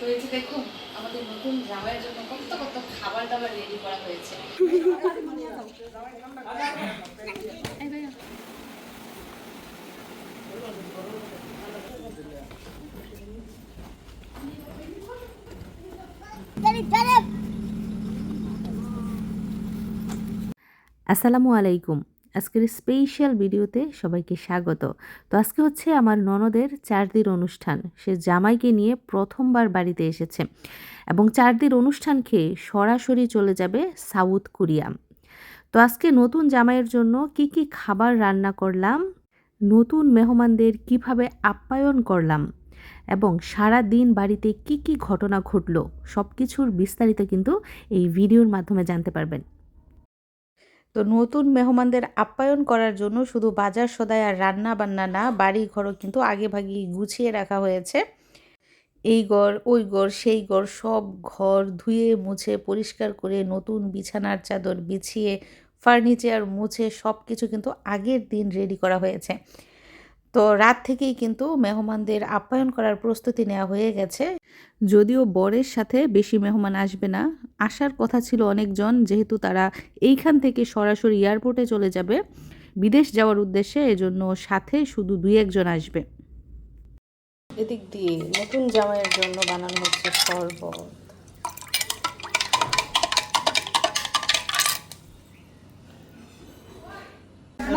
দেখুন আমাদের নতুন জামাইয়ের জন্য কত কত খাবার দাবার রেডি করা হয়েছে। আসসালামু আলাইকুম। আজকের স্পেশাল ভিডিওতে সবাইকে স্বাগত। তো আজকে হচ্ছে আমার ননদের চার দিন অনুষ্ঠান। সে জামাইকে নিয়ে প্রথমবার বাড়িতে এসেছে এবং চার দিন অনুষ্ঠান খেয়ে সরাসরি চলে যাবে সাউথ কোরিয়া। তো আজকে নতুন জামাইয়ের জন্য কি কি খাবার রান্না করলাম, নতুন মেহমানদের কীভাবে আপ্যায়ন করলাম এবং সারা দিন বাড়িতে কি কি ঘটনা ঘটলো সব কিছুর বিস্তারিত কিন্তু এই ভিডিওর মাধ্যমে জানতে পারবেন। তো নতুন মেহমানদের আপ্যায়ন করার জন্য শুধু বাজার সদায় আর রান্না বান্না না বাড়ি ঘরও কিন্তু আগে ভাগে গুছিয়ে রাখা হয়েছে। এই ঘর, ওই ঘর, সেই ঘর সব ঘর ধুয়ে, মুছে, পরিষ্কার করে, নতুন বিছানার চাদর বিছিয়ে, ফার্নিচার মুছে সব কিছু কিন্তু আগের দিন রেডি করা হয়েছে। তো রাত থেকেই কিন্তু মেহমানদের আপ্যায়ন করার প্রস্তুতি নেওয়া হয়ে গেছে। যদিও বরের সাথে বেশি মেহমান আসবে না, আসার কথা ছিল অনেকজন, যেহেতু তারা এইখান থেকে সরাসরি এয়ারপোর্টে চলে যাবে। বিদেশ যাওয়ার উদ্দেশ্যে এজন্য সাথে শুধু দুই একজন আসবে। এদিক দিয়ে নতুন জামাইয়ের জন্য বানানো হচ্ছে শরবত।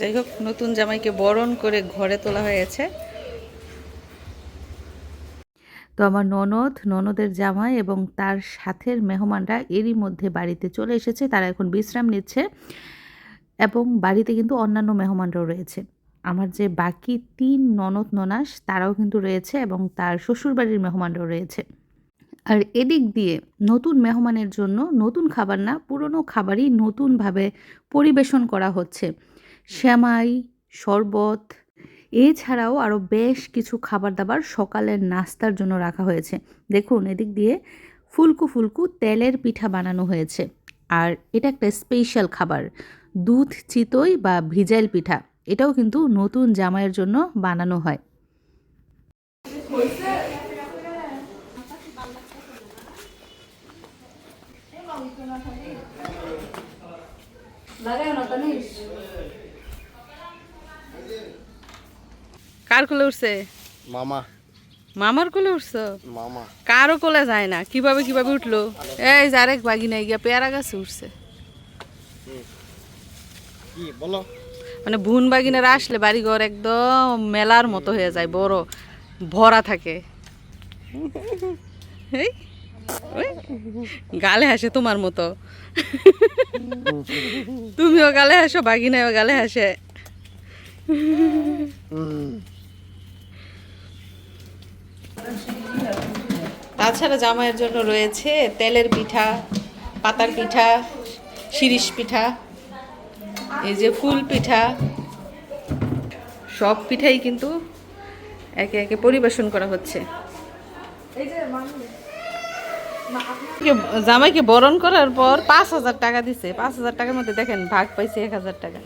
যাই হোক, নতুন জামাইকে বরণ করে ঘরে তোলা হয়েছে তো আমার ননদ, ননদের জামাই এবং তার সাথের মেহমানরা এরই মধ্যে বাড়িতে চলে এসেছে। তারা এখন বিশ্রাম নিচ্ছে এবং বাড়িতে কিন্তু অন্যান্য মেহমানরাও রয়েছে। আমার যে বাকি তিন ননদ, ননাস, তারাও কিন্তু রয়েছে এবং তার শ্বশুরবাড়ির মেহমানরাও রয়েছে। আর এদিক দিয়ে নতুন মেহমানের জন্য নতুন খাবার না, পুরনো খাবারই নতুনভাবে পরিবেশন করা হচ্ছে। শ্যামাই শরবত, এছাড়াও আরও বেশ কিছু খাবার দাবার সকালের নাস্তার জন্য রাখা হয়েছে। দেখুন, এদিক দিয়ে ফুলকু ফুলকু তেলের পিঠা বানানো হয়েছে। আর এটা একটা স্পেশাল খাবার, দুধ চিতই বা ভিজাইল পিঠা। এটাও কিন্তু নতুন জামাইয়ের জন্য বানানো হয়। কার কোলে উঠছে? মামা। মামার কোলে উঠছো? মামা। কারও কোলে যায় না। কীভাবে কীভাবে উঠল? এই যারেক বাগি নাই গিয়া পেয়ারা গাছে উঠছে। কি বলো। মানে ভুন বাগিনারা আসলে বাড়িঘর একদম মেলার মতো হয়ে যায় বড়। ভরা থাকে। গালে হাসে তোমার মতো। তুমিও গালে হাসো বাগিনাও গালে হাসে। তাছাড়া জামাইয়ের জন্য রয়েছে তেলের পিঠা পাতার পিঠা শিরিষ পিঠা এই যে ফুল পিঠা। সব পিঠাই কিন্তু একে একে পরিবেশন করা হচ্ছে। জামাইকে বরণ করার পর পাঁচ হাজার টাকা দিছে। পাঁচ হাজার টাকার মধ্যে দেখেন ভাগ পাইছে এক হাজার টাকা।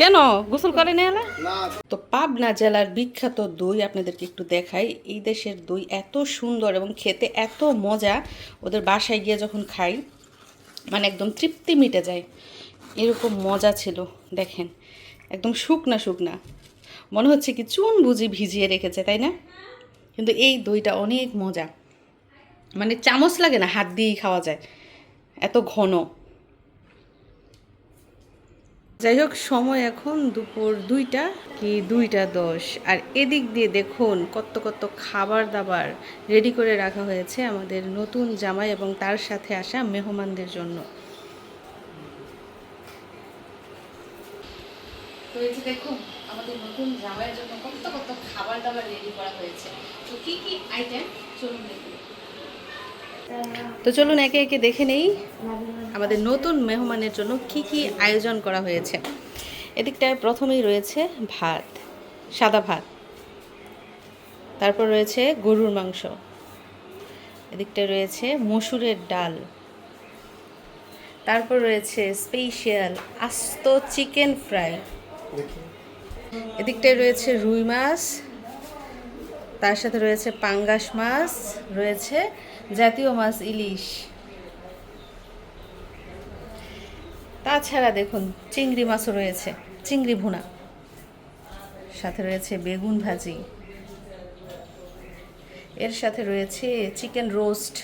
কেন? গোসল করে নিয়ে এলা? না। তো পাবনা জেলার বিখ্যাত দই আপনাদেরকে একটু দেখাই। এই দেশের দই এত সুন্দর এবং খেতে এত মজা। ওদের বাসায় গিয়ে যখন খাই মানে একদম তৃপ্তি মিটে যায়। এরকম মজা ছিল দেখেন। একদম শুকনা শুকনা। মনে হচ্ছে কি চুন বুঝি ভিজিয়ে রেখেছে তাই না? কিন্তু এই দইটা অনেক মজা। মানে চামচ লাগে না হাত দিয়েই খাওয়া যায়। এত ঘন। যাই হোক, সময় এখন দুপুর দুইটা কি দুইটা দশ। আর এদিক দিয়ে দেখুন কত কত খাবার দাবার রেডি করে রাখা হয়েছে আমাদের নতুন জামাই এবং তার সাথে আসা মেহমানদের জন্য। তো দেখুন, আমাদের নতুন জামাইয়ের জন্য কত কত খাবার দাবার রেডি করা হয়েছে। তো কি কি আইটেম চলুন দেখি। তো চলুন একে একে দেখে নেই আমাদের নতুন মেহমানের জন্য কি কি আয়োজন করা হয়েছে। এদিকটায় প্রথমেই রয়েছে ভাত সাদা ভাত। তারপর রয়েছে গরুর মাংস। এদিকটায় রয়েছে মসুরের ডাল। তারপর রয়েছে স্পেশাল আস্ত চিকেন ফ্রাই এদিকটায় রয়েছে রুই মাছ তার সাথে রয়েছে পাঙ্গাস মাছ, রয়েছে জাতীয় মাছ ইলিশ। তাছাড়া দেখুন, চিংড়ি মাছও রয়েছে, চিংড়ি ভুনা। সাথে রয়েছে বেগুন ভাজি। এর সাথে রয়েছে চিকেন রোস্ট।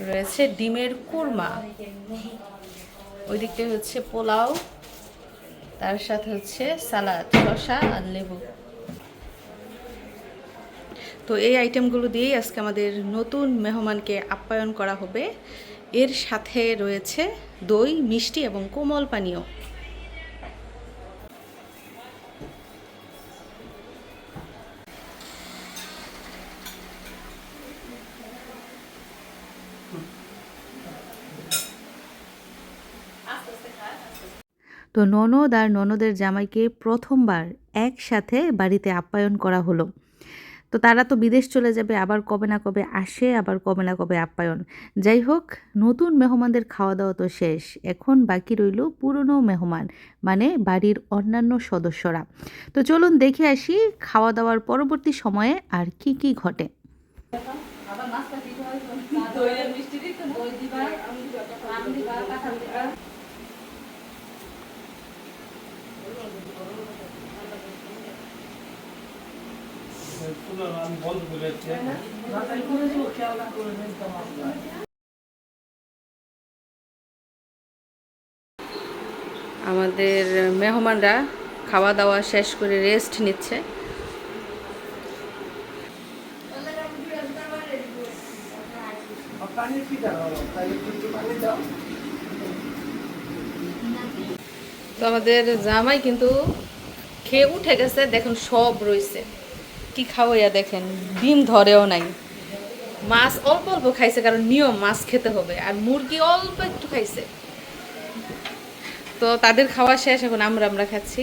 রয়েছে ডিমের কুরমা। ওই দিকটা হচ্ছে পোলাও। তার সাথে হচ্ছে সালাদ, শসা আর লেবু। তো এই আইটেমগুলো দিয়েই আজকে আমাদের নতুন মেহমানকে আপ্যায়ন করা হবে। এর সাথে রয়েছে দই, মিষ্টি এবং কোমল পানীয়। তো ননদ আর ননদের জামাইকে প্রথমবার একসাথে বাড়িতে আপ্যায়ন করা হলো। তো তারা তো বিদেশ চলে যাবে, আবার কবে না কবে আসে, আবার কবে না কবে আপ্যায়ন। যাই হোক, নতুন মেহমানদের খাওয়া দাওয়া তো শেষ। এখন বাকি রইল পুরনো মেহমান মানে বাড়ির অন্যান্য সদস্যরা। তো চলুন দেখে আসি খাওয়া দাওয়ার পরবর্তী সময়ে আর কি কি ঘটে। দিবা আমাদের মেহমানরা খাওয়া দাওয়া শেষ করে রেস্ট নিচ্ছে। তো আমাদের জামাই কিন্তু খেয়ে উঠে গেছে, দেখুন সব রয়েছে কি খাওয়াইয়া দেখেন ডিম ধরেও নাই। মাছ অল্প অল্প খাইছে, কারণ নিয়ম, মাছ খেতে হবে, আর মুরগি অল্প একটু খাইছে। তো তাদের খাওয়া শেষ, এখন আমরা আমরা খাচ্ছি।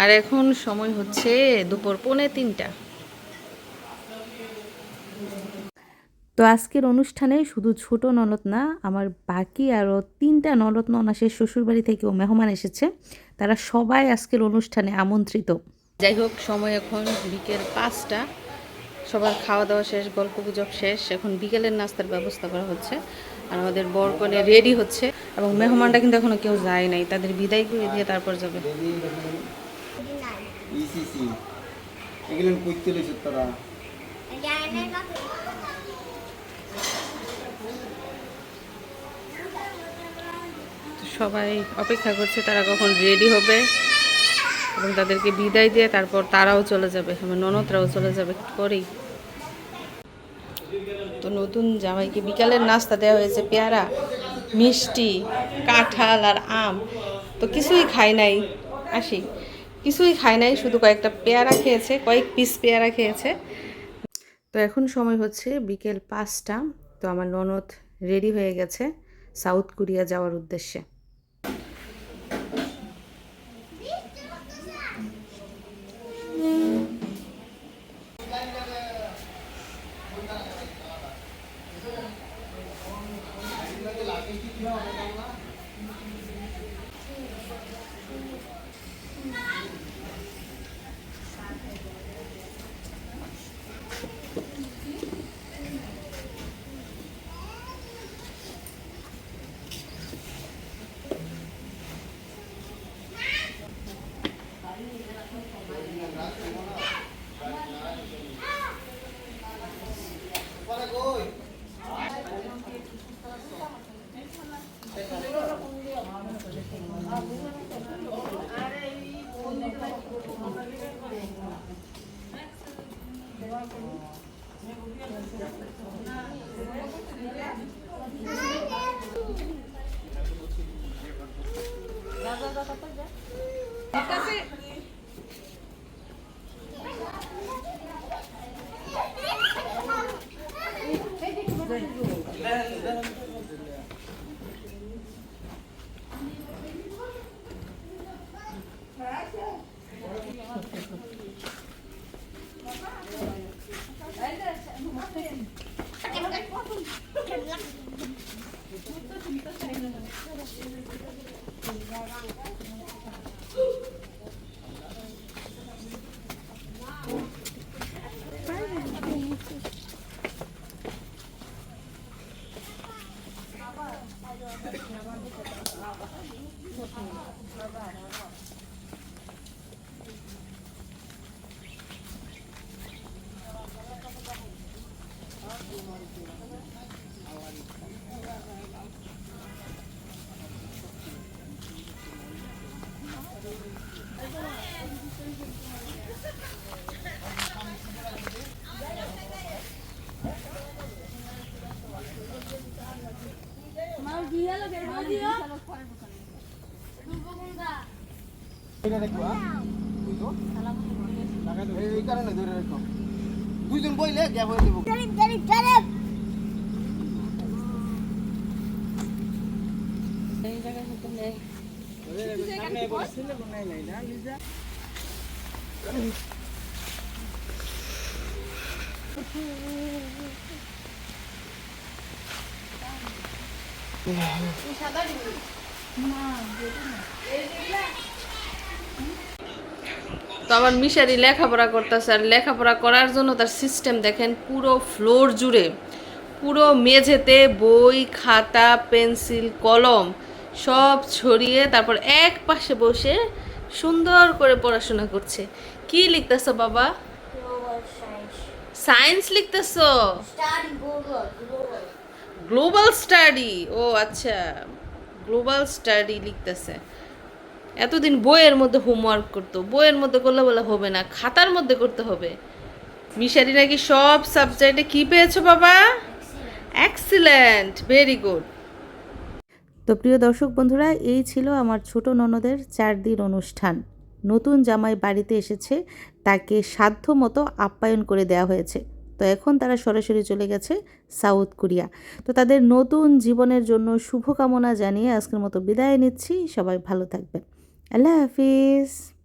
আর এখন সময় হচ্ছে দুপুর পৌনে তিনটা। তো আজকের অনুষ্ঠানে শুধু ছোট ননদ না আমার বাকি আরও তিনটা ননদ ননাসের শ্বশুরবাড়ি থেকেও মেহমান এসেছে। তারা সবাই আজকের অনুষ্ঠানে আমন্ত্রিত। যাই হোক সময় এখন বিকেল পাঁচটা। সবার খাওয়া দাওয়া শেষ গল্প গুজব শেষ। এখন বিকেলের নাস্তার ব্যবস্থা করা হচ্ছে আর আমাদের বরকনে রেডি হচ্ছে এবং মেহমানটা কিন্তু এখনও কেউ যায় নাই। তাদের বিদায় করে দিয়ে তারপর যাবে। এগুলো কইতে লইছ তোরা তো সবাই অপেক্ষা করছে তারা কখন রেডি হবে এবং তাদেরকে বিদায় দিয়ে তারপর তারাও চলে যাবে, আমার ননদরাও চলে যাবে করেই তো নতুন জামাইকে বিকালের নাস্তা দেওয়া হয়েছে, পেয়ারা, মিষ্টি, কাঁঠাল আর আম। তো কিছুই খায় নাই, আসি। কিছুই খায় নাই, শুধু কয়েকটা পেয়ারা খেয়েছে, কয়েক পিস পেয়ারা খেয়েছে। তো এখন সময় হচ্ছে বিকেল পাঁচটা, তো আমার ননদ রেডি হয়ে গেছে সাউথ কোরিয়া যাওয়ার উদ্দেশ্যে। No, Kasi এটা দেখো হ্যাঁ বুঝছ লাগাই দাও এই কারণে ধরে রাখো দুইজন বইলে গ্যাপ হয়ে দেবো তো আমার মিশারি লেখাপড়া করতেছে আর লেখাপড়া করার জন্য তার সিস্টেম দেখেন পুরো ফ্লোর জুড়ে পুরো মেঝেতে বই খাতা পেন্সিল কলম সব ছড়িয়ে তারপর এক পাশে বসে সুন্দর করে পড়াশোনা করছে। কি লিখতেছ বাবা? সায়েন্স লিখতেছো? গ্লোবাল স্টাডি ও আচ্ছা। গ্লোবাল স্টাডি লিখতেছে। এতদিন বইয়ের মধ্যে হোমওয়ার্ক করতো। বইয়ের মধ্যে করলে বলে হবে না, খাতার মধ্যে করতে হবে। মিশারি নাকি সব সাবজেক্টে কি পেয়েছ বাবা? এক্সিলেন্ট ভেরি গুড তো প্রিয় দর্শক বন্ধুরা, এই ছিল আমার ছোট ননদের চার দিন অনুষ্ঠান। নতুন জামাই বাড়িতে এসেছে, তাকে সাধ্য মতো আপ্যায়ন করে দেওয়া হয়েছে। তো এখন তারা সরাসরি চলে গেছে সাউথ কোরিয়া। তো তাদের নতুন জীবনের জন্য শুভকামনা জানিয়ে আজকের মতো বিদায় নিচ্ছি। সবাই ভালো থাকবেন। আল্লাহ হাফিজ।